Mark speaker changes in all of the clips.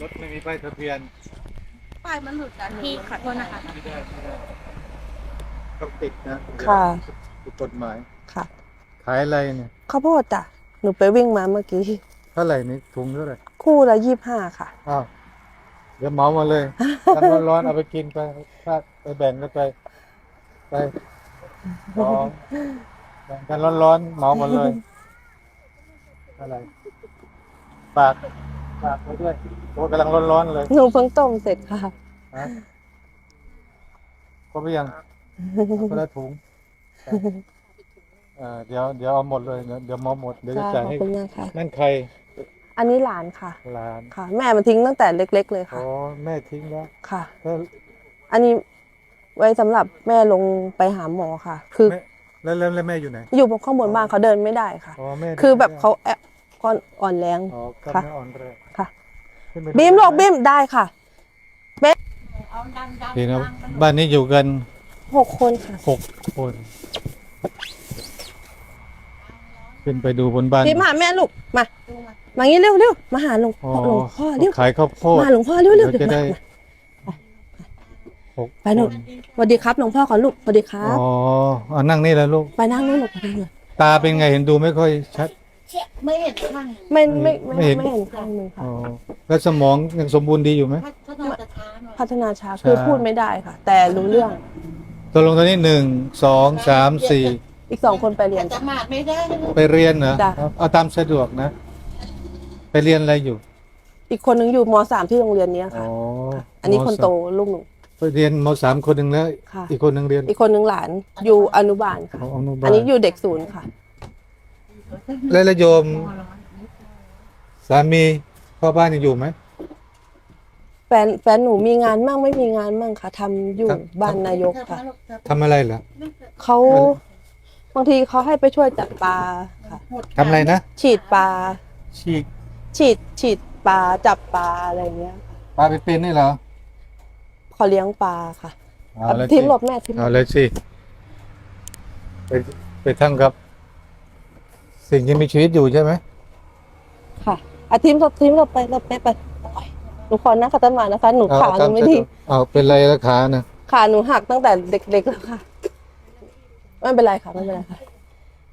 Speaker 1: รถไม่มีป้ายทะเบียน
Speaker 2: ป้ายมันหลุดอะพี่ขอโทษนะคะ
Speaker 1: ไม่ได้ไม่ได้ต้องติดนะ
Speaker 3: ค่ะ
Speaker 1: ถูกกฎหมาย
Speaker 3: ค่ะ
Speaker 1: ขายอะไรเนี่ย
Speaker 3: ข้าวโพดจ้ะหนูไปวิ่งมาเมื่อกี้
Speaker 1: เท่าไหร่นี่ถุงเท่าไหร่
Speaker 3: คู่ละยี่ห้าค่ะ
Speaker 1: อ้าวเดี๋ยวเหมามาเลยกันร้อนๆเอาไปกินไปถ้าไปแบ่งกันไป ไปสองแบ่งกันร้อนๆเหมามาเลยอะไรฝาก ฝากไว้ด้วยโอ้กำลังร้อนๆเลย
Speaker 3: หนูเพิ่งต้มเสร็จค่ะ
Speaker 1: นะครบหรือยังเอาคนละถุงเอ่อเดี๋ยวเดี๋ยวเอาหมดเลย เดี๋ยวเดี๋ยวหมอหมดเดี๋ยวจะ
Speaker 3: ค่ะ
Speaker 1: จ่าย
Speaker 3: ขอบ
Speaker 1: ให้
Speaker 3: คุณมากค่ะ
Speaker 1: นั่นใคร
Speaker 3: อันนี้หลานค่ะ
Speaker 1: หลาน
Speaker 3: ค่ะ แม่มันทิ้งตั้งแต่เล็ก ๆ เลย
Speaker 1: อ๋
Speaker 3: ค่ะ
Speaker 1: อแม่ทิ้งแล้ว
Speaker 3: ค่ะ
Speaker 1: แล้ว
Speaker 3: อันนี้ไว้สำหรับแม่ลงไปหาหมอค่ะ คือ
Speaker 1: แม่แล้วแล้วแล้วแม่อยู่ไหน
Speaker 3: อยู่บนข้างบนบ้านเขาเดินไม่ได้ค่ะ
Speaker 1: อ๋อแม่
Speaker 3: คือแบบเขาแอบก้อนอ่อนแรง
Speaker 1: อ๋อกล้าม
Speaker 3: ค่ะ
Speaker 1: เนื้ออ่อนแรง
Speaker 3: ค่ะ
Speaker 1: ขึ้นไป
Speaker 3: บีมลูกบีมได้ค่ะ
Speaker 2: เอาดังดัง
Speaker 1: ดีนะบ้านนี้อยู่กัน
Speaker 3: หกคนค่ะ
Speaker 1: หกคนขึ้นไปดูบนบ้าน
Speaker 3: บีมมาหาแม่ลูกมามางี้เร็วเร็วมาหาหลวง
Speaker 1: อ๋อ
Speaker 3: พ่อหลวงพ่อเร็ว
Speaker 1: ขายข้าวโพด
Speaker 3: มาหลวงพ่อเร็วเร็ว
Speaker 1: ดี๋ยวจะ
Speaker 3: เดี๋
Speaker 1: ได้
Speaker 3: ยวมา
Speaker 1: หก
Speaker 3: ไปหนูสวัสดีครับหลวงพ่อก่อนลูกสวัสดีครับ
Speaker 1: อ๋อเอานั่งนี่แล้วลูก
Speaker 3: ไปนั่งนู่นลูกไปนั่งเลย
Speaker 1: ตาเป็นไงเห็นดูไม่ค่อยชัด
Speaker 2: ไม่เห็นข้าง
Speaker 3: ไม่ไม่ไม่
Speaker 1: ไม่เห็น
Speaker 3: ไม่เห็นข้างหนึงค่ะ
Speaker 1: อ๋อแล้วสมองยังสมบูรณ์ดีอยู่ไหม
Speaker 2: ถ้าถ้าเราจะช้าหน่อย
Speaker 3: พัฒนาช้าคือ
Speaker 1: ช้า
Speaker 3: พูดไม่ได้ค่ะ แต่รู้เรื่อง
Speaker 1: ตกลงตอนนี้หนึ่งสองสามสี่
Speaker 3: อีกสองคนไปเรียน
Speaker 2: จะมาดไม่ได้
Speaker 1: ไปเรียนเหรอ
Speaker 3: จ้ะ
Speaker 1: เอาตามสะดวกนะ ไปเรียนอะไรอยู่
Speaker 3: อีกคนนึงอยู่มสามที่โรงเรียนเนี้ย
Speaker 1: อ๋
Speaker 3: ค่ะ
Speaker 1: อ
Speaker 3: อันนี้คนโตลูกหนู
Speaker 1: ไปเรียนมสามคนหนึ่งแล้ว
Speaker 3: ค่ะ
Speaker 1: อีกคนหนึ่งเรียน
Speaker 3: อีกคนนึงหลานอยู่อนุบาลค่ะ
Speaker 1: ของอนุบาล
Speaker 3: อันนี้อยู่เด็กศูนย์ค่ะ
Speaker 1: แล้วแล้วโยม สามีพ่อบ้านยังอยู่ไหม
Speaker 3: แฟนแฟนหนูมีงานมั่งไม่มีงานมั่งค่ะทำอยู่
Speaker 1: ครับ
Speaker 3: บ้านนายกค่ะ
Speaker 1: ทำอะไรเหรอ
Speaker 3: เขาบางทีเขาให้ไปช่วยจับปลาค่ะ
Speaker 1: ทำอะไรนะ
Speaker 3: ฉีดปลา
Speaker 1: ฉีก
Speaker 3: ฉีดฉีดปลาจับปลาอะไรเงี้ย
Speaker 1: ปลาไปเป็นนี่เหรอ
Speaker 3: เขาเลี้ยงปลาค่ะ
Speaker 1: เอาเลย
Speaker 3: ทีม
Speaker 1: สิ
Speaker 3: หลบแม่ทีมหล
Speaker 1: เอา
Speaker 3: บ
Speaker 1: เลยสิไปไปทำกับ สิ่งที่มีชีวิตอยู่ใช่ไหม
Speaker 3: ค่ะอาทีมหลบทีมหลบไปหลบแม่ไปโอ๊ยหนูขอนั่งขัดสมาธินะคะ หนู
Speaker 1: เอา
Speaker 3: ขาห
Speaker 1: ตา
Speaker 3: นู
Speaker 1: ม
Speaker 3: ไม่
Speaker 1: สะด
Speaker 3: ดี
Speaker 1: วกเอาเป็นไรละขานะ
Speaker 3: ขาหนูหักตั้งแต่เด็กๆแล้วค่ะไม่เป็นไรค่ะไม่เป็นไรค่ะ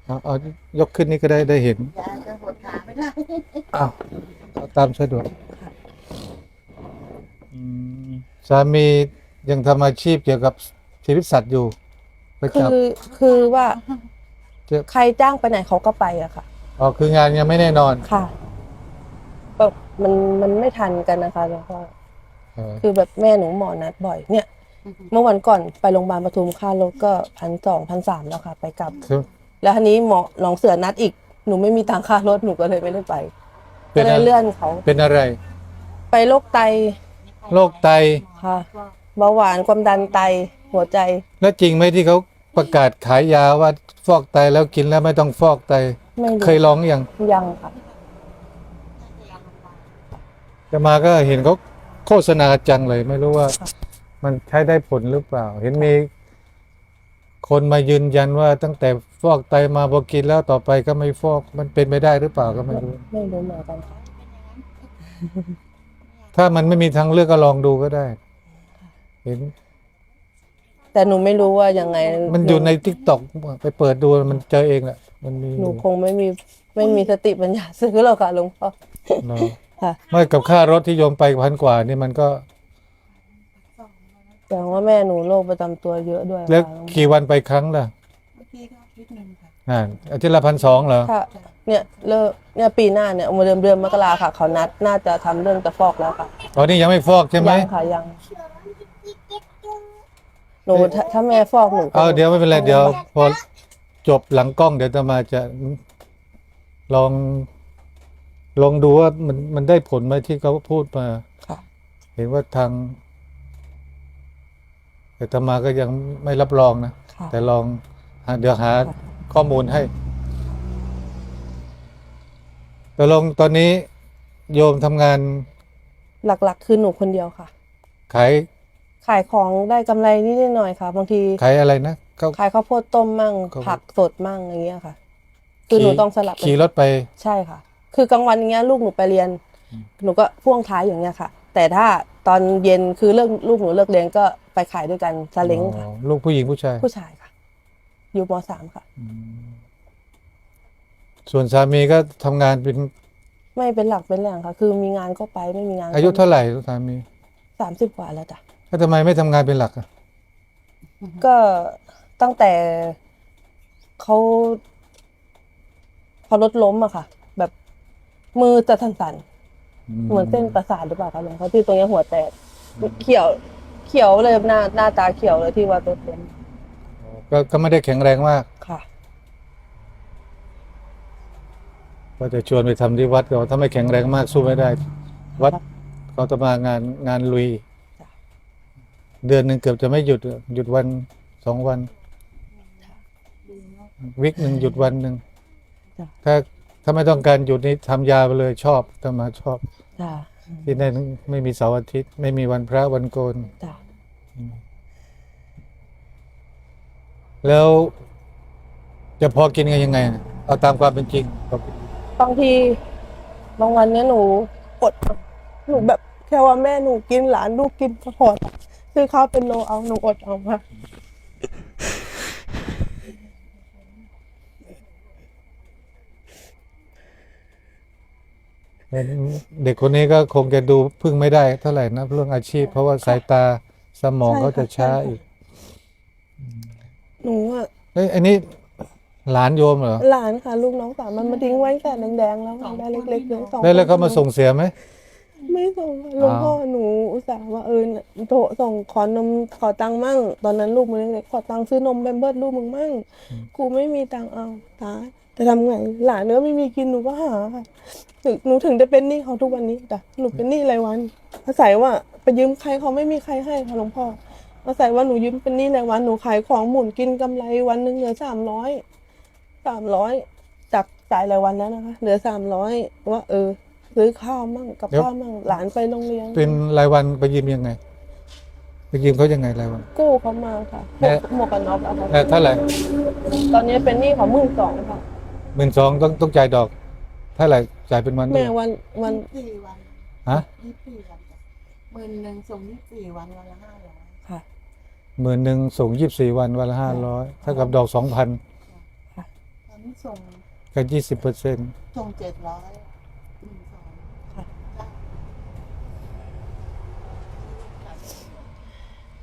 Speaker 1: เอาเอายกขึ้นนี่ก็ได้ได้เห็น
Speaker 2: ยาจะหดขาไม่ได้
Speaker 1: เอาเอาตามสะดวกอืมสามียังทำอาชีพเกี่ยวกับชีวิตสัตว์อยู่ไป
Speaker 3: คื
Speaker 1: จับ
Speaker 3: อคือว่า
Speaker 1: เจ็บ
Speaker 3: ใครจ้างไปไหนเขาก็ไปอะค่ะ
Speaker 1: อ๋อคืองานยังไม่แน่นอน
Speaker 3: ค่ะแบบมันมันไม่ทันกันนะคะหลวงพ่อ
Speaker 1: เออ
Speaker 3: คือแบบแม่หนูหมอนัดบ่อยเนี่ย เมื่อวันก่อนไปโรงพยาบาลปทุมค่ารถก็พันสองพันสามแล้วค่ะ ไปกลับ
Speaker 1: คือ
Speaker 3: แล้วทีนี้หมอหนองเสือนัดอีกหนูไม่มีตังค่ารถหนูก็เลยไม่ได้ไป
Speaker 1: เป็
Speaker 3: ก็
Speaker 1: น
Speaker 3: เล
Speaker 1: อะ
Speaker 3: ย
Speaker 1: ไร
Speaker 3: เลื่อนเขา
Speaker 1: เป็นอะไร
Speaker 3: ไปโรคไต
Speaker 1: โรคไต
Speaker 3: ค่ะเบาหวานความดันไตหัวใจ
Speaker 1: แล้วจริงไหมที่เขา ประกาศขายยาว่าฟอกไตแล้วกินแล้วไม่ต้องฟอกไต
Speaker 3: ไม่รู้
Speaker 1: เคยลองอยัง
Speaker 3: ยังค่ะ
Speaker 1: จะมาก็เห็นเขาโฆษณาจังเลย ไม่รู้ว่า มันใช้ได้ผลหรือเปล่า เห็นมี คนมายืนยันว่าตั้งแต่ฟอกไตมาพอกินแล้วต่อไปก็ไม่ฟอกมันเป็นไปได้หรือเปล่าก็ไม่รู้
Speaker 3: ไม่รู้เหมือนกันค่ะ
Speaker 1: ถ้ามันไม่มีทางเลือกก็ลองดูก็ได้ เห็น
Speaker 3: แต่หนูไม่รู้ว่ายังไง
Speaker 1: มันอยู่ในทิกตอกไปเปิดดูมันเจอเองแหละมันมี
Speaker 3: หนูคงไม่มีไม่มีสติปัญญาซื้อหรอกค่ะหลวงพ่อ
Speaker 1: เนาะ
Speaker 3: ค่ะ
Speaker 1: ไม่กับค่ารถที่โยมไปพันกว่านี่มันก็
Speaker 3: แต่ว่าแม่หนูโรคประจำตัวเยอะด้วย
Speaker 1: แล้ว
Speaker 3: ค่ะ
Speaker 1: กี่วันไปครั้งล่ะ
Speaker 2: เมื่อกี้ก็คิดหนึ่งค่ะ
Speaker 1: อ่าอาทิตย์ละพันสองเหรอ
Speaker 3: ค่ะ เนี่ยเลิกเนี่ยปีหน้าเนี่ยเดือนเดือนมกราค่ะ เขานัดน่าจะทำเรื่องจะฟอกแล้วค่ะ
Speaker 1: ตอนนี้ยังไม่ฟอกใช่ไหม
Speaker 3: ยังค่ะยัง หนูถ้าถ้าแม่ฟอกหนูก็
Speaker 1: เอาเดี๋ยวไม่เป็นไรเดี๋ยว พอจบหลังกล้องเดี๋ยวจะมาจะลอง ลองดูว่ามันมันได้ผลไหมที่เขาพูดมา
Speaker 3: ค่ะ
Speaker 1: เห็นว่าทาง แต่ตมาก็ยังไม่รับรองนะ
Speaker 3: ค่ะ
Speaker 1: แต่ลองหาเดี๋ยวหาข้อมูลให้แต่ลงตอนนี้โยมทำงาน
Speaker 3: หลักๆ คือหนูคนเดียวค่ะ
Speaker 1: ขาย
Speaker 3: ขายของได้กำไรนิดๆหน่อยๆค่ะ บางที
Speaker 1: ขายอะไรนะเขา
Speaker 3: ขายข้าวโพดต้มมั่ง
Speaker 1: ข้าวโพด
Speaker 3: ผักสดมั่งอย่างเงี้ยค่ะ คือหนูต้องสลับกัน
Speaker 1: ขี่รถไป
Speaker 3: ใช่ค่ะ คือกลางวันอย่างเงี้ยลูกหนูไปเรียน หนูก็พ่วงท้ายอย่างเงี้ยค่ะ แต่ถ้าตอนเย็นคือเลิกลูกหนูเลิกเรียนก็ไปขายด้วยกันซาเล้งค่ะ
Speaker 1: อ๋อลูกผู้หญิงผู้ชาย
Speaker 3: ผู้ชายค่ะ อยู่มสามค่ะ
Speaker 1: ส่วนสามีก็ทำงานเป็น
Speaker 3: ไม่เป็นหลักเป็นแหล่งค่ะ คือมีงานก็ไปไม่มีงาน
Speaker 1: อายุเท่าไหร่สามี
Speaker 3: สามสิบกว่าแล้วจ้ะ
Speaker 1: แล้วทำไมไม่ทำงานเป็นหลักอะ
Speaker 3: ก็ตั้งแต่เขาพอรถล้มอะค่ะ แบบมือจะสั่นๆเหมือนเส้นประสาทหรือเปล่าคะหลวงพ่อที่ตรงเนี้ยหัวแตกเขียว เขียวเลยหน้าหน้าตาเขียวเลยที่ว่ารถล้ม
Speaker 1: ก็ก็ไม่ได้แข็งแรงมาก
Speaker 3: ค่ะ
Speaker 1: ก็จะชวนไปทำที่วัดก็ถ้าไม่แข็งแรงมากสู้ไม่ได้ วัดเขาจะมางานงานลุย
Speaker 3: จ้ะ
Speaker 1: เดือนหนึ่งเกือบจะไม่หยุดหยุดวันสองวัน
Speaker 2: ดีเนาะ
Speaker 1: วิกหนึ่งหยุดวันหนึ่ง
Speaker 3: จ้ะ
Speaker 1: ถ้าถ้าไม่ต้องการหยุดนี่ทำยาไปเลยชอบทำมาชอบ
Speaker 3: จ้ะ
Speaker 1: ที่นั่นไม่มีเสาร์อาทิตย์ ไม่มีวันพระวันโกน
Speaker 3: จ้ะ
Speaker 1: แล้ว จะพอกินกันยังไงนะเอาตามความเป็นจริงครับ
Speaker 3: บางทีบางวันเนี้ยหนูอดหนูแบบแค่ว่าแม่หนูกินหลานลูกกินก็พอ ซื้อข้าวเป็นโลเอาหนูอดเอาค่ะ
Speaker 1: เด็กคนนี้ก็คงจะดูพึ่งไม่ได้เท่าไหร่นะเรื่องอาชีพ เพราะว่าสายตาสมอง
Speaker 3: ใช่
Speaker 1: เขาจะ
Speaker 3: ค่ะ
Speaker 1: ช้า
Speaker 3: ใช่ค่ะ
Speaker 1: อีก
Speaker 3: หนูอะ
Speaker 1: เอ้ยอันนี้หลานโยมเหรอ
Speaker 3: หลานค่ะลูกน้องสาวมันมาทิ้งไว้แต่แดงๆแล้วได้เล็กๆเลยสอง
Speaker 1: แล้วแล้ว
Speaker 3: คน
Speaker 1: เขามาส่งเสียไหม
Speaker 3: ไม่ส่งค่ะหลวงพ่อหนูอุตส่าห์ว่าเออน่ะโทรส่งขอนมขอตังค์มั่ง ตอนนั้นลูกมันเล็กๆขอตังค์ซื้อนมแบมเบิร์ดลูกมึงมั่งกูไม่มีตังค์เอาตายแต่ทำไงหลานเนื้อไม่มีกินหนูก็หาค่ะถึงหนูถึงได้เป็นหนี้เขาทุกวันนี้แต่หนูเป็นหนี้รายวันอาศัยว่าไปยืมใครเขาไม่มีใครให้ค่ะหลวงพ่ออาศัยว่าหนูยืมเป็นหนี้รายวันหนูขายของหมุนกินกำไรวันหนึ่งเหลือสามร้อยสามร้อยจากจ่ายรายวันนั้นนะคะเหลือสามร้อยว่าเออ ซื้อข้าวมั่งกับข้าวมั่งหลานไปโรงเรียน
Speaker 1: เป็นรายวันไปยืมยังไง ไปยืมเขายังไงรายวัน
Speaker 3: กู้เขามาค่ะ
Speaker 1: แม่
Speaker 3: หมวกกันน็อกอะค่ะ
Speaker 1: เอ่อเท่าไหร่
Speaker 3: ตอนนี้เป็นหนี้ของมื่นสองค่ะ
Speaker 1: หมื่นสองต้องต้องจ่ายดอกเท่าไหร่จ่ายเป็นวัน
Speaker 3: แม่วันวัน
Speaker 2: ยี่สิบสี่วัน
Speaker 1: ฮะ
Speaker 2: ยี่สิบสี่วันจ้ะหมื่นหนึ่งส่งยี่สิบสี่วันวันละห้าร้อย
Speaker 3: ค่ะ
Speaker 1: หมื่นหนึ่งส่งยี่สิบสี่วันวันละห้าร้อยเท่ากับดอกสองพัน
Speaker 2: ตอนนี้ส่ง
Speaker 1: ก็ยี่สิบเปอร์เซ็นต์
Speaker 2: ส่งเจ็ดร้อยหนึ่งสอง
Speaker 3: ค่ะ
Speaker 2: จ้ะ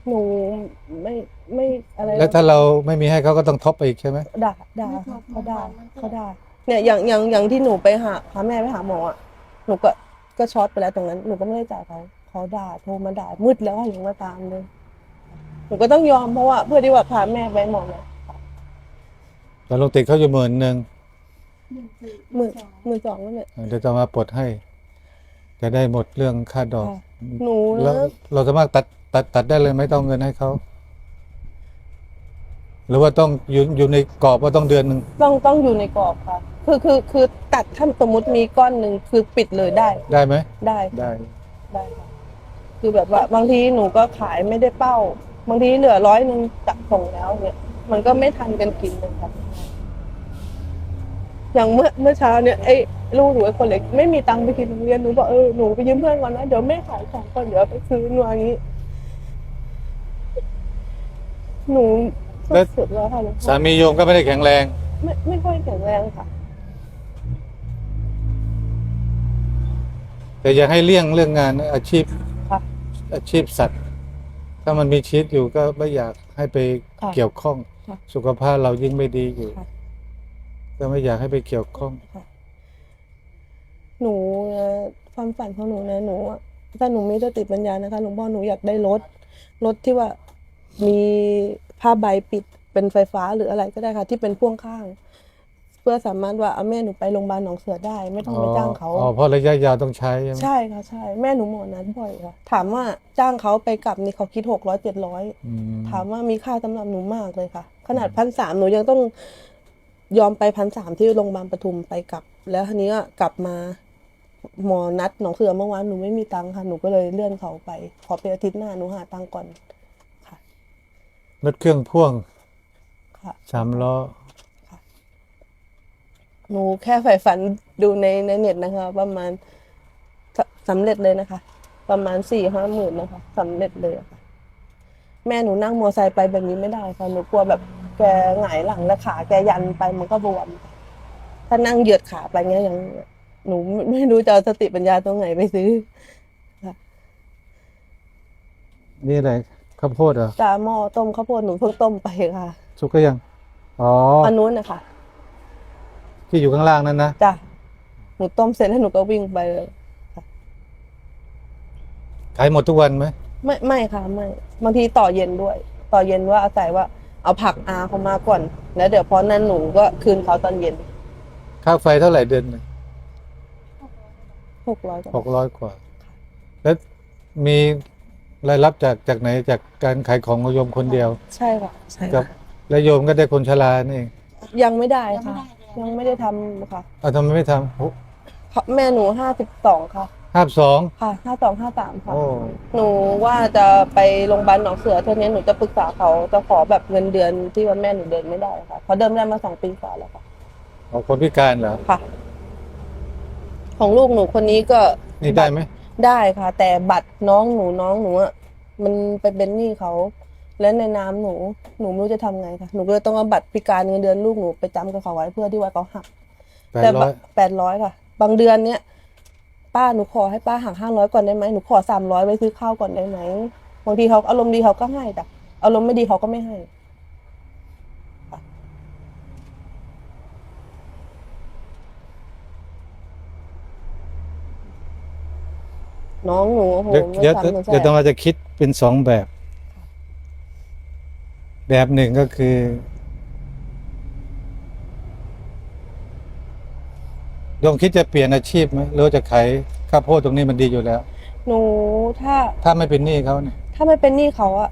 Speaker 3: หนูไม่ไม่อะไร
Speaker 1: แล้วถ้าเราไม่มีให้เขาก็ต้องท็อปไปอีกใช่ไหม
Speaker 3: ด่าด่าค่ะเขาด่าเขาด่าเนี่ยอย่างอย่างอย่างที่หนูไปหาพาแม่ไปหาหมออะหนูก็ก็ช็อตไปแล้วตรงนั้นหนูก็ไม่ได้จ่ายเขาเขาด่าโทรมาด่ามืดแล้วอะยังมาตามเลยหนูก็ต้องยอมเพราะว่าเพื่อที่ว่าพาแม่ไปหมอเนี่ย
Speaker 1: แต่ลงติดเขาอยู่หมื่นหนึ่ง
Speaker 2: หนึ่งสี่
Speaker 3: หมื่น
Speaker 2: สอง
Speaker 3: หมื่นสองแล้วเนี่ย
Speaker 1: เดี๋ยวจะมาปลดให้ จะได้หมดเรื่องค่าดอก
Speaker 3: ค่ะหนู
Speaker 1: แล้
Speaker 3: นะ
Speaker 1: วเราสามารถตัด ตัดตัดได้เลยไม่ต้องเงินให้เขาหรือว่าต้องอยู่อยู่ในกรอบว่าต้องเดือนหนึ่ง
Speaker 3: ต้องต้องอยู่ในกรอบค่ะ คือคือคือตัดถ้าสมมติมีก้อนหนึ่งคือปิดเลยได้
Speaker 1: ได้ไหม
Speaker 3: ได้
Speaker 1: ได้
Speaker 3: ได้ค่ะคือแบบว่า บางทีหนูก็ขายไม่ได้เป้า บางทีเหลือร้อยหนึ่งจัดส่งแล้วเนี่ยมันก็ไม่ทันกันกินเลยค่ะอย่างเมื่อเมื่อเช้าเนี่ยไอ้ลูกหนูไอ้คนเล็กไม่มีตังค์ไปกินโรงเรียนหนูบอกเออหนูไปยืมเพื่อนก่อนนะเดี๋ยวแม่ขายของก่อนเดี๋ยวไปซื้อหนูอย่างนี้ หนูสุดๆแล้วค่ะหลวงพ่
Speaker 1: สา
Speaker 3: อ
Speaker 1: มีโยมก็ไม่ได้แข็งแรง
Speaker 3: ไม่ไม่ค่อยแข็งแรงค่ะ
Speaker 1: แต่อย่าให้เลี่ยงเรื่องงานอาชีพ
Speaker 3: ค่ะ
Speaker 1: อาชีพสัตว์ ถ้ามันมีชีวิตอยู่ก็ไม่อยากให้ไป
Speaker 3: ค่ะ
Speaker 1: เกี่ยวข้อง
Speaker 3: ค่ะ
Speaker 1: สุขภาพเรายิ่งไม่ดีอยู่
Speaker 3: ค่ะ
Speaker 1: ก็ไม่อยากให้ไปเกี่ยวข้อง
Speaker 3: ค่ะหนูนะความฝันของหนูนะหนูอะถ้าหนูมีสติปัญญานะคะหลวงพ่อหนูอยากได้รถรถที่ว่า มีผ้าใบปิดเป็นไฟฟ้าหรืออะไรก็ได้ค่ะ ที่เป็นพ่วงข้าง เพื่อสามารถว่าเอาแม่หนูไปโรงพยาบาลหนองเสือได้ ไม่ต้องไปจ้างเขา
Speaker 1: อ๋อเพราะระยะยาวต้องใช้ใช่ไหม
Speaker 3: ใช่ค่ะใช่แม่หนูหมอนัดบ่อยค่ะถามว่าจ้างเขาไปกลับนี่เขาคิดหกร้อยเจ็ดร้อย
Speaker 1: อืม
Speaker 3: ถามว่ามีค่าสำหรับหนูมากเลยค่ะ ขนาดพันสามหนูยังต้องยอมไปพันสามที่โรงพยาบาลปทุมไปกลับ แล้วทีนี้ก็กลับมาหมอนัดหนองเสือเมื่อวานหนูไม่มีตังค์ค่ะหนูก็เลยเลื่อนเขาไป ขอเป็นอาทิตย์หน้าหนูหาตังค์ก่อนค่ะ
Speaker 1: รถเครื่องพ่วง
Speaker 3: ค่ะ
Speaker 1: สามล้อ
Speaker 3: หนูแค่ใฝ่ฝันดูในในเน็ตนะคะ ประมาณสสำเร็จเลยนะคะ ประมาณสี่ห้าหมื่นนะคะสำเร็จเลยอะค่ะ แม่หนูนั่งมอไซค์ไปแบบนี้ไม่ได้ค่ะหนูกลัวแบบแกหงายหลังแล้วขาแกยันไปมันก็บวม ถ้านั่งเหยียดขาไปเงี้ยยังหนูไม่ไม่รู้จะเอาสติปัญญาตรงไหนไปซื้อ
Speaker 1: นี่อะไร ข้าวโพดเหรอ
Speaker 3: จาหม้อต้มข้าวโพดหนูเพิ่งต้มไปค่ะ
Speaker 1: สุกก็ยัง อ๋อ
Speaker 3: อันนู้นนะคะ
Speaker 1: ที่อยู่ข้างล่างนั่นนะ
Speaker 3: จ้ะหนูต้มเสร็จแล้วหนูก็วิ่งไปเลย
Speaker 1: ขายหมดทุกวันไหม
Speaker 3: ไม่ไม่ค่ะไม่บางทีต่อเย็นด้วย ต่อเย็นว่าอาศัยว่า เอาผักอาเขามาก่อน แล้วเดี๋ยวพอนั้นหนูก็คืนเขาตอนเย็น
Speaker 1: ค่าไฟเท่าไหร่เดือนหนึ่ง
Speaker 3: หกร้อยกว่า
Speaker 1: หกร้อยกว่า แล้วมี รายรับจากจากไหนจากการขายของของโยมคนเดียว
Speaker 3: ใช่ค่ะใช่
Speaker 1: กั
Speaker 3: ค่ะ
Speaker 1: บ และโยมก็ได้คนชรานี่เอง
Speaker 3: ยังไม่ได้
Speaker 2: ยังไม่
Speaker 3: ค่ะ
Speaker 2: ได้เลย
Speaker 3: ยังไม่ได้ทำค่ะ
Speaker 1: เอาทำไมไม่ทำ
Speaker 3: เพราะแม่หนูห้าสิบสองค่ะ
Speaker 1: ห้าสอง
Speaker 3: ค่ะห้าสองห้าสามค่ะ
Speaker 1: โอ้
Speaker 3: หนูว่าจะไปโรงพยาบาลหนองเสือเท่านี้หนูจะปรึกษาเขาจะขอแบบเงินเดือนที่ว่าแม่หนูเดินไม่ได้ค่ะเพราะเดินไม่ได้มาสองปีกว่าแล้วค่ะ
Speaker 1: ของคนพิการเหรอ
Speaker 3: ค่ะ ของลูกหนูคนนี้ก็
Speaker 1: นี่ได้ไหม
Speaker 3: ได้ค่ะ แต่บัตรน้องหนูน้องหนูอะมันไปเป็นหนี้เขา และในนามหนูหนูไม่รู้จะทำไงค่ะหนูก็เลยต้องเอาบัตรพิการเงินเดือนลูกหนูไปจำกับเขาไว้เพื่อที่ว่าเขาหัก
Speaker 1: แปด
Speaker 3: แต่
Speaker 1: ร้อย
Speaker 3: แปดร้อยค่ะ บางเดือนเนี้ยป้าหนูขอให้ป้าหักห้าร้อยก่อนได้ไหมหนูขอสามร้อยไปซื้อข้าวก่อนได้ไหมบางทีเขาอารมณ์ดีเขาก็ให้แต่อารมณ์ไม่ดีเขาก็ไม่ให้ น้องหนูโอ้โห
Speaker 1: เดี๋ยว
Speaker 3: ไม่
Speaker 1: เดี๋ยว
Speaker 3: ซ้ำหนูแส
Speaker 1: เดี๋ยว
Speaker 3: บ
Speaker 1: ต้องมาจะคิดเป็นสองแบบ แบบหนึ่งก็คือโยมคิดจะเปลี่ยนอาชีพไหมหรือว่าจะขายข้าวโพดตรงนี้มันดีอยู่แล้ว
Speaker 3: หนูถ้า
Speaker 1: ถ้าไม่เป็นหนี้เขาเนี่ย
Speaker 3: ถ้าไม่เป็นหนี้เขาอะ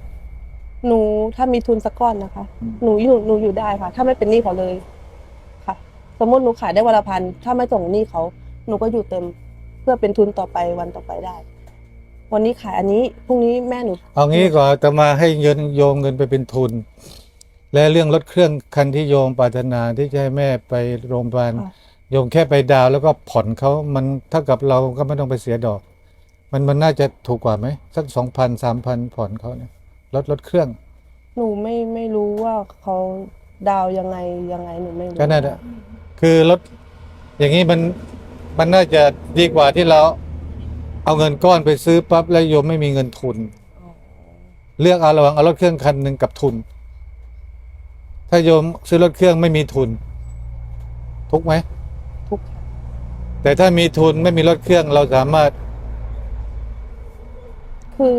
Speaker 3: หนูถ้ามีทุนสักก้อนนะคะ
Speaker 1: อืม
Speaker 3: หนูอยู่หนูอยู่ได้ค่ะ ถ้าไม่เป็นหนี้เขาเลย ค่ะ สมมติหนูขายได้วันละพันถ้าไม่ส่งหนี้เขา หนูก็อยู่เต็ม เพื่อเป็นทุนต่อไปวันต่อไปได้ วันนี้ขายอันนี้พรุ่งนี้แม่หนู
Speaker 1: เอางี้ก่อนแต่มาให้เงินโยมเงินไปเป็นทุน และเรื่องรถเครื่องคันที่โยมปรารถนาที่จะให้แม่ไปโรงพยาบาล
Speaker 3: ค่ะ
Speaker 1: โยมแค่ไปดาวน์แล้วก็ผ่อนเขามันเท่ากับเราก็ไม่ต้องไปเสียดอก มันมันน่าจะถูกกว่าไหมสักสองพันสามพันผ่อนเขาเนี่ยรถรถเครื่อง
Speaker 3: หนูไม่ไม่รู้ว่าเขาดาวยังไงยังไงหนูไม่รู้
Speaker 1: ก็นั่นแหละคือรถอย่างนี้มัน มันน่าจะดีกว่าที่เราเอาเงินก้อนไปซื้อปั๊บแล้วโยมไม่มีเงินทุน เลือกเอาระหว่างเอารถเครื่องคันหนึ่งกับทุน ถ้าโยมซื้อรถเครื่องไม่มีทุน ทุกไหม
Speaker 3: ทุก
Speaker 1: แต่ถ้ามีทุนไม่มีรถเครื่องเราสามารถ
Speaker 3: คือ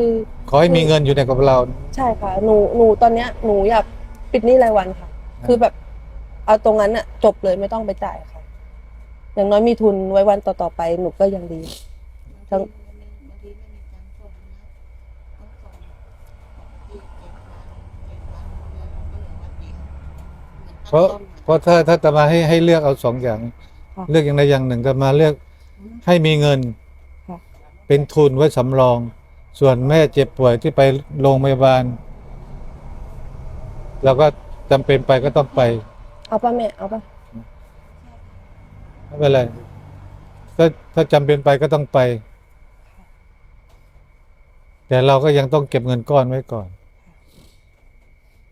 Speaker 1: ขอให้มีเงินอยู่ในกับเรา
Speaker 3: ใช่ค่ะ หนูหนูตอนเนี้ยหนูอยากปิดหนี้รายวันค่ะ คือแบบ เอาตรงนั้นอะจบเลยไม่ต้องไปจ่ายค่ะ อย่างน้อยมีทุนไว้วันต่อๆไปหนูก็ยังดี ทั้ง
Speaker 2: บางทีบางทีไม่มีการส่งนะต้องส่งที่เจ็ดวันเจ็ดวันเดือนก็เหลือวันเดียวเหมือน
Speaker 1: เพราะ
Speaker 2: ต้น
Speaker 1: เพราะถ้าถ้าจะมาให้ให้เลือกเอาสองอย่าง
Speaker 3: ค่ะ
Speaker 1: เลือกอย่างใดอย่างหนึ่งจะมาเลือกให้มีเงิน
Speaker 3: ค่ะ
Speaker 1: เป็นทุนไว้สำรอง ส่วนแม่เจ็บป่วยที่ไปโรงพยาบาลเราก็จำเป็นไปก็ต้องไป
Speaker 3: เอาป่ะแม่เอาป่ะ
Speaker 1: ไม่เป็นไรถ้าถ้าจำเป็นไปก็ต้องไป แต่เราก็ยังต้องเก็บเงินก้อนไว้ก่อน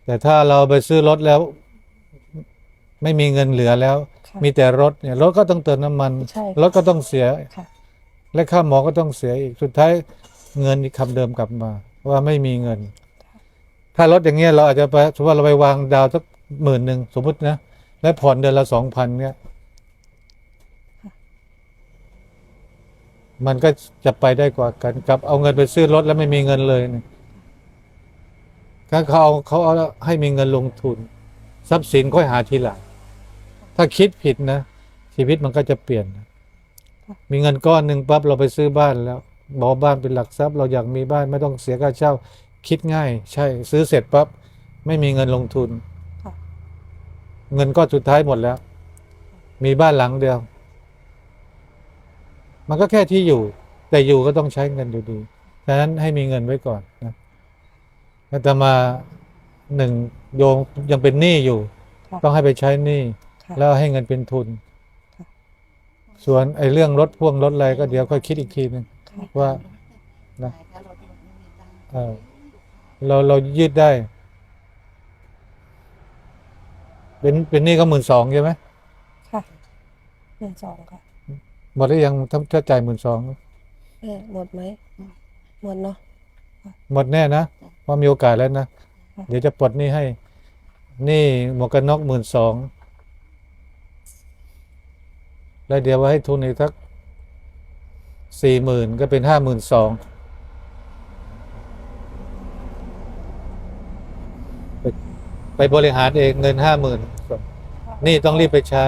Speaker 1: แต่ถ้าเราไปซื้อรถแล้ว ไม่มีเงินเหลือแล้ว
Speaker 3: ค่ะ
Speaker 1: มีแต่รถเนี่ยรถก็ต้องเติมน้ำมัน
Speaker 3: ใช่
Speaker 1: รถก็ต้องเสีย
Speaker 3: ค่ะ
Speaker 1: และค่าหมอก็ต้องเสียอีกสุดท้ายเงินอีกคำเดิมกลับมา ว่าไม่มีเงิน ถ้ารถอย่างเงี้ยเราอาจจะไปสมมติว่าเราไปวางดาวสักหมื่นหนึ่งสมมตินะ และผ่อนเดือนละสองพันเนี่ย มันก็จะไปได้กว่ากันกับเอาเงินไปซื้อรถแล้วไม่มีเงินเลยเนี่ยถ้าเขาเอาเขาเอาให้มีเงินลงทุน ทรัพย์สินค่อยหาทีหลัง ถ้าคิดผิดนะ ชีวิตมันก็จะเปลี่ยนนะมีเงินก้อนหนึ่งปั๊บเราไปซื้อบ้านแล้วบอกว่าบ้านเป็นหลักทรัพย์ เราอยากมีบ้านไม่ต้องเสียค่าเช่า คิดง่าย ใช่ ซื้อเสร็จปั๊บไม่มีเงินลงทุน
Speaker 3: ค่ะ
Speaker 1: เงินก้อนสุดท้ายหมดแล้ว มีบ้านหลังเดียว มันก็แค่ที่อยู่ แต่อยู่ก็ต้องใช้เงินอยู่ดีฉะนั้นให้มีเงินไว้ก่อนนะอาตมาหนึ่งโยมยังเป็นหนี้อยู่
Speaker 3: ค่ะ
Speaker 1: ต้องให้ไปใช้หนี้
Speaker 3: ค่ะ
Speaker 1: แล้วให้เงินเป็นทุน
Speaker 3: ค่ะ
Speaker 1: ส่วนไอ้เรื่องรถพ่วงรถอะไรก็เดี๋ยวค่อยคิดอีกทีหนึง
Speaker 3: ค่ะ
Speaker 1: ว่านะ
Speaker 2: ถ้ารถหมดไม่มีตังค์
Speaker 1: เออเราเรายืดได้ เป็นเป็นหนี่ก็หมื่นสองใช่ไหม
Speaker 3: ค่ะหนึ่งสองค่ะ
Speaker 1: หมดหรือยังถ้าถ้าจ่ายหมื่นสอง
Speaker 3: แม่หมดไหมหมดเนาะ
Speaker 1: หมดแน่นะเพราะมีโอกาสแล้วนะ
Speaker 3: ค่ะ
Speaker 1: เดี๋ยวจะปลดหนี่ให้หนี่หมวกกันน็อกหมื่นสองแล้วเดี๋ยวไว้ให้ทุนอีกสักสี่หมื่นก็เป็นห้าหมื่นสองไปไปบริหารเองเงินห้าหมื่นนี่ต้องรีบไปใช้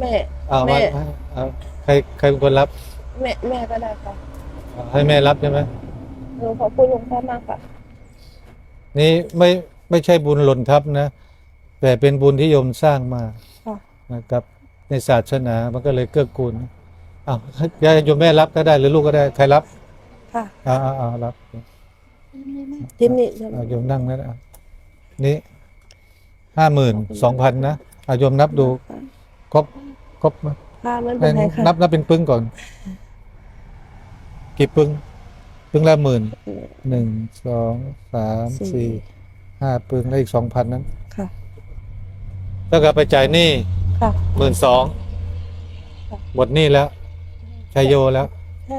Speaker 3: แม่
Speaker 1: เอา
Speaker 3: แม่
Speaker 1: มาเอาใครใครเป็นคนรับ
Speaker 3: แม่แม่ก็ได้ค่ะ
Speaker 1: ให้แม่รับใช่ไหม
Speaker 3: หนูขอบคุณหลวงพ่อมากค่ะนี่
Speaker 1: นี่ไม่ไม่ใช่บุญหล่นทับนะ แต่เป็นบุญที่โยมสร้างมา
Speaker 3: ค่ะ
Speaker 1: นะครับ ในศาสนามันก็เลยเกื้อกูลอ้าวยายโยมแม่รับก็ได้หรือลูกก็ได้ใครรับ
Speaker 3: ค่ะ
Speaker 1: อ่าอ่าอ่ารับ
Speaker 2: ไม่ไม่
Speaker 3: จิ้มนี่ใช่ไหม
Speaker 1: อ่าโยมนั่งนั่นอะนี่ห้าหมื่นสองพันนะอ่าโยมนับดูครบ ครบไหม
Speaker 3: ค่ะไม่เป็นไรค่ะ
Speaker 1: นับนับเป็นปึ้งก่อน กี่ปึ้งปึ้งละหมื่นหนึ่งสองสามสี่ห้าปึ้งแล้วอีกสองพันนั้น
Speaker 3: ค่ะ
Speaker 1: แล้วก็ไปจ่ายหนี้
Speaker 3: ค่ะ
Speaker 1: หมื่นสอง
Speaker 3: ค่ะ
Speaker 1: หมดหนี้แล้วชัยโยแล้ว
Speaker 3: แค่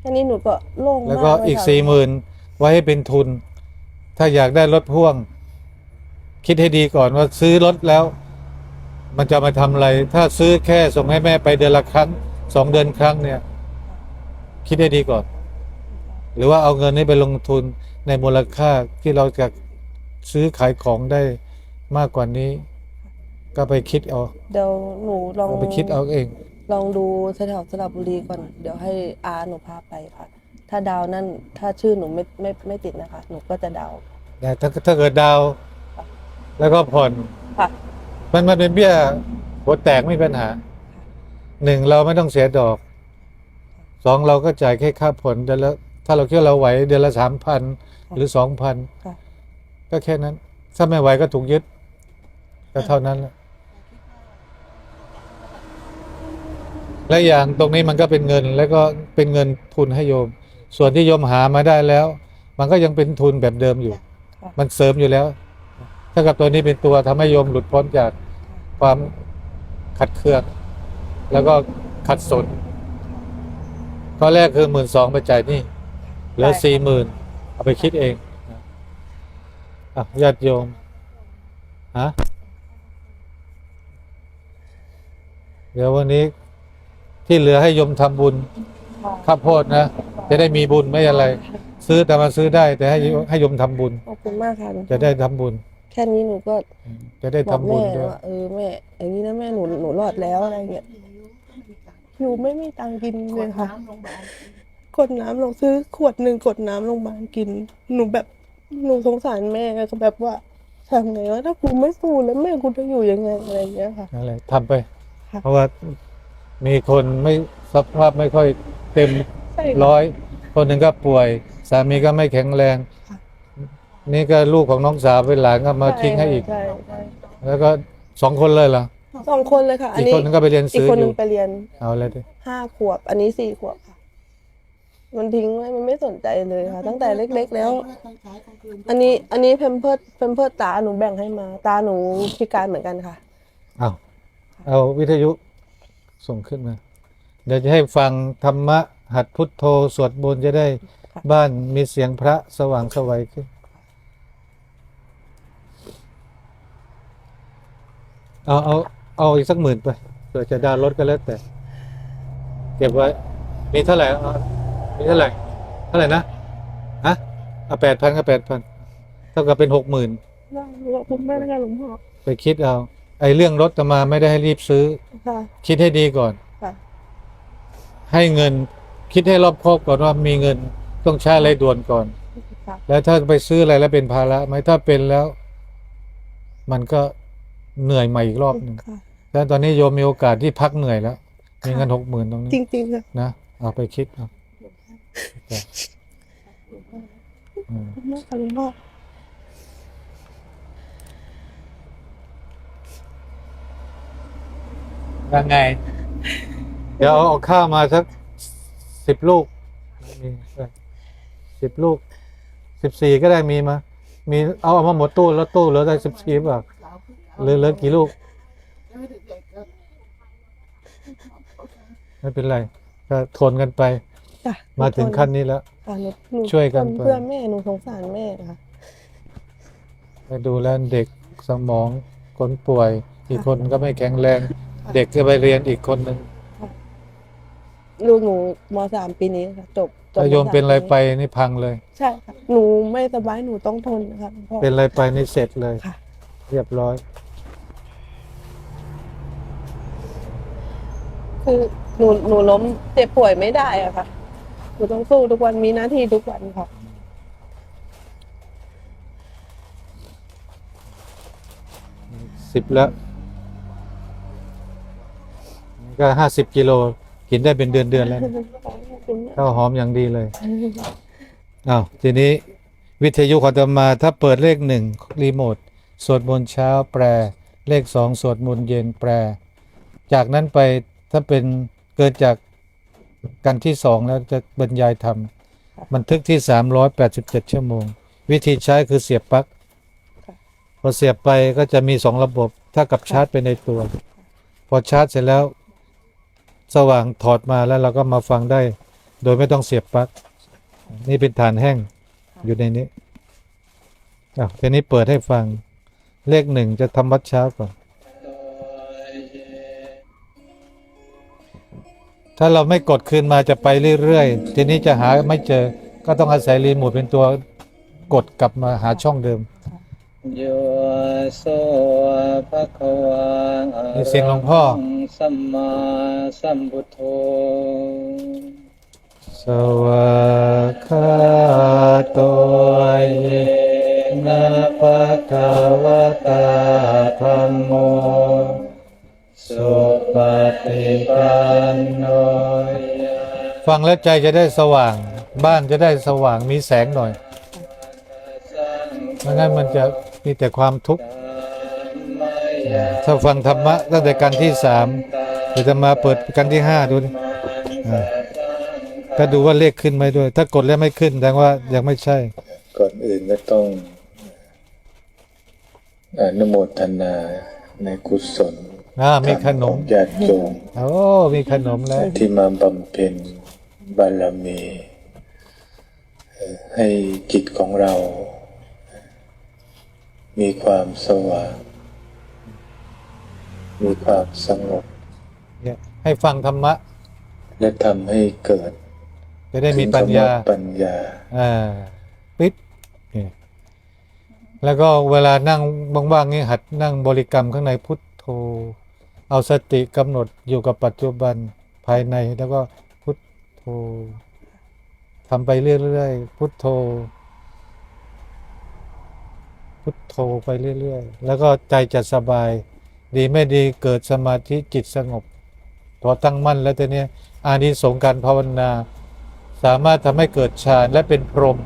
Speaker 3: แค่นี้หนูก็โล่ง
Speaker 1: แล้วก็
Speaker 3: มากเลย
Speaker 1: อีก
Speaker 3: ค่ะ
Speaker 1: สี่หมื่นไว้ให้เป็นทุน ถ้าอยากได้รถพ่วง คิดให้ดีก่อนว่าซื้อรถแล้ว มันจะมาทำอะไร ถ้าซื้อแค่ส่งให้แม่ไปเดือนละครั้งสองเดือนครั้งเนี่ย คิดให้ดีก่อน หรือว่าเอาเงินนี้ไปลงทุนในมูลค่าที่เราจะซื้อขายของได้มากกว่านี้ ก็ไปคิดเอา
Speaker 3: เดี๋ยวหนูลอง
Speaker 1: เอาไปคิดเอาเอง
Speaker 3: ลองดูแถวๆสระบุรีก่อน เดี๋ยวให้อาหนูพาไปค่ะ ถ้าดาวนั่นถ้าชื่อหนูไม่ไม่ไม่ติดนะคะ หนูก็จะดาว
Speaker 1: แต่ถ้าถ้าเกิดดาวแล้วก็ผ่อน
Speaker 3: ค่ะ
Speaker 1: มันมันเป็นเบี้ยหัวแตกไม่มีปัญหาหนึ่งเราไม่ต้องเสียดอกสองเราก็จ่ายแค่ค่าผ่อนเดือนละถ้าเราคิดว่าเราไหวเดือนละสามพันหรือสองพัน
Speaker 3: ค่ะ
Speaker 1: ก็แค่นั้น ถ้าไม่ไหวก็ถูกยึด ก็เท่านั้นแหละและอย่างตรงนี้มันก็เป็นเงินแล้วก็เป็นเงินทุนให้โยม ส่วนที่โยมหามาได้แล้ว มันก็ยังเป็นทุนแบบเดิมอยู่
Speaker 3: ค่ะ
Speaker 1: มันเสริมอยู่แล้ว ถ้ากับตัวนี้เป็นตัวทำให้โยมหลุดพ้นจาก ความขัดเคือง แล้วก็ขัดสนข้อแรกคือหมื่นสองไปจ่ายหนี่เหลือ
Speaker 3: ได้
Speaker 1: สี่หมื่นเอาไปคิดเองนะอะญาติโยมฮะเดี๋ยววันนี้ที่เหลือให้โยมทำบุญ
Speaker 3: ค่ะ
Speaker 1: ข้าวโพดนะ จะได้มีบุญไม่อะไร ซื้อแต่มาซื้อได้ แต่ให้ให้โยมทำบุญ
Speaker 3: ขอบคุณมากค่ะหลวงพ่อ
Speaker 1: จะได้ทำบุญ
Speaker 3: แค่นี้หนูก็
Speaker 1: จะได้
Speaker 3: บ
Speaker 1: ทำ
Speaker 3: อก
Speaker 1: บุ
Speaker 3: แม่
Speaker 1: ญด้วย
Speaker 3: ว่าเออแม่ อย่างนี้นะแม่หนูหนูรอดแล้วอะไรเงี้ยอยู่ไม่มีตังค์กิน
Speaker 2: ข
Speaker 3: เล
Speaker 2: วด
Speaker 3: ยค่ะ
Speaker 2: น้ำโรงพยาบาล
Speaker 3: กดน้ำลงซื้อขวดหนึ่งกดน้ำโรงพยาบาลกิน หนูแบบหนูสงสารแม่ก็แบบว่าทำไงว่าถ้ากูไม่สู้แล้วแม่กูจะอยู่ยังไงอะไรอย่างเงี้ยค่ะ
Speaker 1: อะไรทำไป
Speaker 3: ค่ะ
Speaker 1: เพราะว่ามีคนไม่สภาพไม่ค่อยเต็ม
Speaker 3: ใช่
Speaker 1: ร้อย คนหนึ่งก็ป่วย สามีก็ไม่แข็งแรง นี่ก็ลูกของน้องสาวเป็นหลานก็มาทิ้งให้อีก
Speaker 3: ใช่ใช่
Speaker 1: แล้วก็สองคนเลยเหรอ
Speaker 3: สองคนเลยค่ะ อัน
Speaker 1: อีก
Speaker 3: นี้
Speaker 1: คนหนึงก็ไปเรียน
Speaker 3: อีก
Speaker 1: ซื้อ
Speaker 3: คน
Speaker 1: อ
Speaker 3: หนึ่
Speaker 1: ยู่
Speaker 3: งไปเรียน
Speaker 1: เอาเลยดิ
Speaker 3: ห้าขวบ อันนี้สี่ขวบค่ะ มันทิ้งไว้มันไม่สนใจเลยค่ะ ตั้งแต่เล็ก ๆ แล้ว
Speaker 2: ต้องใช้กลางคืน
Speaker 3: อันนี้อันนี้เพมเพิร์ดเพมเพิร์ดตาหนูแบ่งให้มา ตาหนูพิการเหมือนกันค่ะ
Speaker 1: เอาเอาวิทยุส่งขึ้นมา เดี๋ยวจะให้ฟังธรรมะ หัดพุทโธสวดมนต์จะได้
Speaker 3: ค่ะ
Speaker 1: บ้านมีเสียงพระสว่างสวัยขึ้น เอาเอาเอาอีกสักหมื่นไปเผื่อจะดาวน์รถก็แล้วแต่ เก็บไว้ มีเท่าไหร่เอามีเท่าไหร่เท่าไหร่นะฮะเอาแปดพันก็แปดพันเท่ากับเป็นหกหมื่น
Speaker 3: ขอบคุณมากนะคะหลวงพ่อ
Speaker 1: ไปคิดเอา ไอ้เรื่องรถจะมาไม่ได้ให้รีบซื้อ
Speaker 3: ค่ะ
Speaker 1: คิดให้ดีก่อน
Speaker 3: ค่ะ
Speaker 1: ให้เงิน คิดให้รอบคอบก่อนว่ามีเงินต้องใช้อะไรด่วนก่อน
Speaker 3: ค่ะ
Speaker 1: แล้วถ้าไปซื้ออะไรแล้วเป็นภาระไหมถ้าเป็นแล้ว มันก็ เหนื่อยใหม่อีกรอบหนึ่ง
Speaker 3: ค่ะ
Speaker 1: แล้วตอนนี้โยมมีโอกาสที่พักเหนื่อยแล้ว มีเงินหกหมื่นตรงนี้
Speaker 3: จริงๆค่ะ
Speaker 1: นะเอาไปคิดเอาจ้ะอืม
Speaker 3: ขอบคุณมากค่ะหลวงพ่อ
Speaker 1: ยังไง เดี๋ยวเอาเอาข้าวมาสักสิบลูกมีสิบลูกสิบสี่ก็ได้มีมา มีเอาเอามาหมดตู้แล้วตู้เหลือได้สิบสี่เปล่า เหลือเหลือกี่ลูก ไม่เป็นไรก็ทนกันไป
Speaker 3: จ้ะ
Speaker 1: มาถึงขั้นนี้แล้ว
Speaker 3: อะหนูหนู
Speaker 1: ช่วยกัน
Speaker 3: ท
Speaker 1: ไป
Speaker 3: เพื่อแม่หนูสงสารแม่ค่ะ
Speaker 1: ไปดูแลเด็กสมองคนป่วย อีกคนก็ไม่แข็งแรง เด็กก็ไปเรียนอีกคนหนึ่ง
Speaker 3: ลูกหนูมสามปีนี้ค่ะจบจบ
Speaker 1: ถ้าโยม
Speaker 3: ส
Speaker 1: เป็นอะไรไป
Speaker 3: ปี
Speaker 1: นี่พังเลย
Speaker 3: ใช่ค่ะหนูไม่สบายหนูต้องทนนะคะพ่อ
Speaker 1: เป็นอะไรไปนี่เสร็จเลย
Speaker 3: ค่ะ
Speaker 1: เรียบร้อย
Speaker 3: คือหนูหนูล้มเจ็บป่วยไม่ได้อะค่ะ หนูต้องสู้ทุกวันมีหน้าที่ทุกวันค่ะ
Speaker 1: สิบแล้วก็ห้าสิบกิโลกินได้เป็นเดือนเดือนๆแล้วนะข้าวหอมอย่างดีเลยอ้าวทีนี้วิทยุของอาตมาถ้าเปิดเลขหนึ่งรีโมทสวดมนต์เช้าแปล เลขสองสวดมนต์เย็นแปล จากนั้นไป ถ้าเป็นเกินจากกันที่สองแล้วจะบรรยายธรรมบันทึกที่ 387 ชั่วโมง วิธีใช้คือเสียบปลั๊ก
Speaker 3: ค่ะ
Speaker 1: พอเสียบไปก็จะมีสองระบบถ้ากับชาร์จไปในตัว พอชาร์จเสร็จแล้ว สว่างถอดมาแล้วเราก็มาฟังได้ โดยไม่ต้องเสียบปลั๊กนี่เป็นฐานแห้งอยู่ในนี้อะทีนี้เปิดให้ฟังเลขหนึ่งจะทำวัดเช้าก่อน ถ้าเราไม่กดคืนมาจะไปเรื่อยๆ ทีนี้จะหาไม่เจอ ก็ต้องอาศัยรีโมทเป็นตัวกดกลับมาหาช่องเดิม
Speaker 4: โยโสภะคะวะอะ
Speaker 1: นี่เสียงหลวงพ่อ
Speaker 4: ระหังสัมมาสัมพุทโธ
Speaker 1: สวากขาโตเยนะภะคะวะตาธัมโม สุปฏิปันโนฟังแล้วใจจะได้สว่าง บ้านจะได้สว่างมีแสงหน่อยไม่งั้นมันจะมีแต่ความทุกข์ถ้าฟังธรรมะตั้งแต่กันที่สามเดี๋ยวจะมาเปิดกันที่ห้าดูดิอ่าก็ดูว่าเลขขึ้นไหมด้วย ถ้ากดแล้วไม่ขึ้นแสดงว่ายังไม่ใช่
Speaker 5: ก่อนอื่นก็ต้องอนุโมทนาในกุศล
Speaker 1: อ่ามีขนม
Speaker 5: ของญาติโยม
Speaker 1: โอ้มีขนมแล้ว
Speaker 5: ที่มาบำเพ็ญบารมีเอ่อให้จิตของเรา มีความสว่างมีความสงบ
Speaker 1: เนี่ยให้ฟังธรรมะ
Speaker 5: และทำให้เกิด
Speaker 1: จะได้มีปัญญา
Speaker 5: ถึงคำว่ปัญญา
Speaker 1: อ่าปิดนี่แล้วก็เวลานั่งว่างๆนี่หัดนั่งบริกรรมข้างในพุทโธ เอาสติกำหนดอยู่กับปัจจุบันภายในแล้วก็พุทโธทำไปเรื่อยๆพุทโธ พุทโธไปเรื่อยๆ แล้วก็ใจจะสบาย ดีไม่ดีเกิดสมาธิจิตสงบพอตั้งมั่นแล้วทีเนี้ยอานิสงส์การภาวนา สามารถทำให้เกิดฌานและเป็นพรหม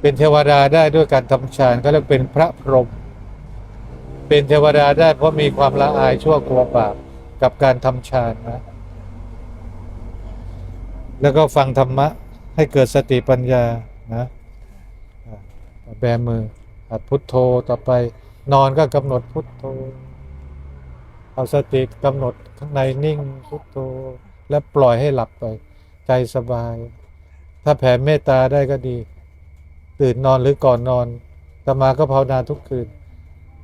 Speaker 1: เป็นเทวดาได้ด้วยการทำฌานก็เรียกเป็นพระพรหม เป็นเทวดาได้เพราะมีความละอายชั่วกลัวบาปกับการทำฌานนะ แล้วก็ฟังธรรมะให้เกิดสติปัญญานะแบมือพุทโธต่อไป นอนก็กำหนดพุทโธ เอาสติกำหนดข้างในนิ่งพุทโธ และปล่อยให้หลับไป ใจสบาย ถ้าแผ่เมตตาได้ก็ดี ตื่นนอนหรือก่อนนอนตมาก็ภาวนาทุกคืน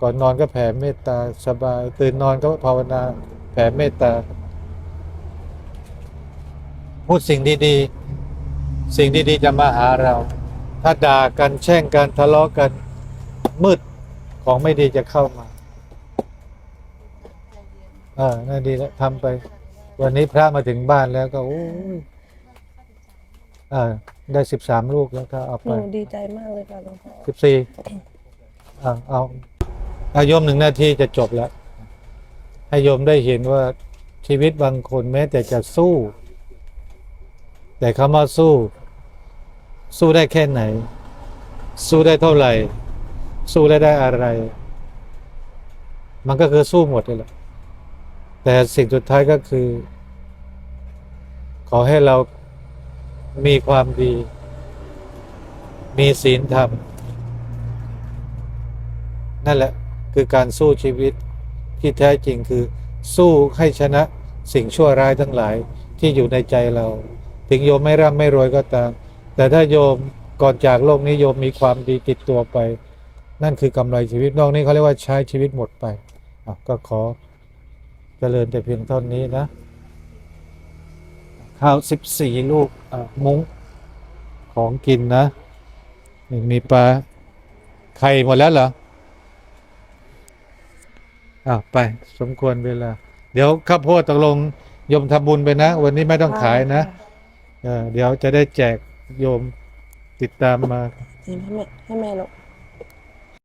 Speaker 1: ก่อนนอนก็แผ่เมตตาสบาย ตื่นนอนก็ภาวนาแผ่เมตตา พูดสิ่งดี ๆ สิ่งดี ๆ จะมาหาเรา ถ้าด่ากันแช่งกันทะเลาะกันมืดของไม่ดีจะเข้ามาเออน่าดีแล้วทำไป วันนี้พระมาถึงบ้านแล้วก็โอ้ยอ่าได้สิบสามลูกแล้วก็เอา
Speaker 3: ห
Speaker 1: ไป
Speaker 3: นูดีใจมากเลยค่ะหลวงพ่อ
Speaker 1: สิบสี่อ่าเอา อาโยมหนึ่งนาทีจะจบแล้วให้โยมได้เห็นว่าชีวิตบางคนแม้แต่จะสู้ แต่คำว่าสู้ สู้ได้แค่ไหน สู้ได้เท่าไหร่ สู้ได้ได้อะไร มันก็คือสู้หมดเลยแหละแต่สิ่งสุดท้ายก็คือ ขอให้เรามีความดี มีศีลธรรมนั่นแหละ คือการสู้ชีวิตที่แท้จริงคือ สู้ให้ชนะสิ่งชั่วร้ายทั้งหลายที่อยู่ในใจเรา ถึงโยมไม่ร่ำไม่รวยก็ตาม แต่ถ้าโยมก่อนจากโลกนี้โยมมีความดีติดตัวไป นั่นคือกำไรชีวิตนอกนี้เขาเรียกว่าใช้ชีวิตหมดไปก็ขอเจริญแต่เพียงเท่านี้นะ ข้าวสิบสี่ลูกมุ้งของกินนะ มีปลาไข่หมดแล้วเหรอ อ้าวไปสมควรเวลา เดี๋ยวข้าวโพดตกลงโยมทำบุญไปนะ วันนี้ไม่ต้องขายนะเออเดี๋ยวจะได้แจกโยมติดตามมา
Speaker 3: ให้แม่ให้แม่ลูก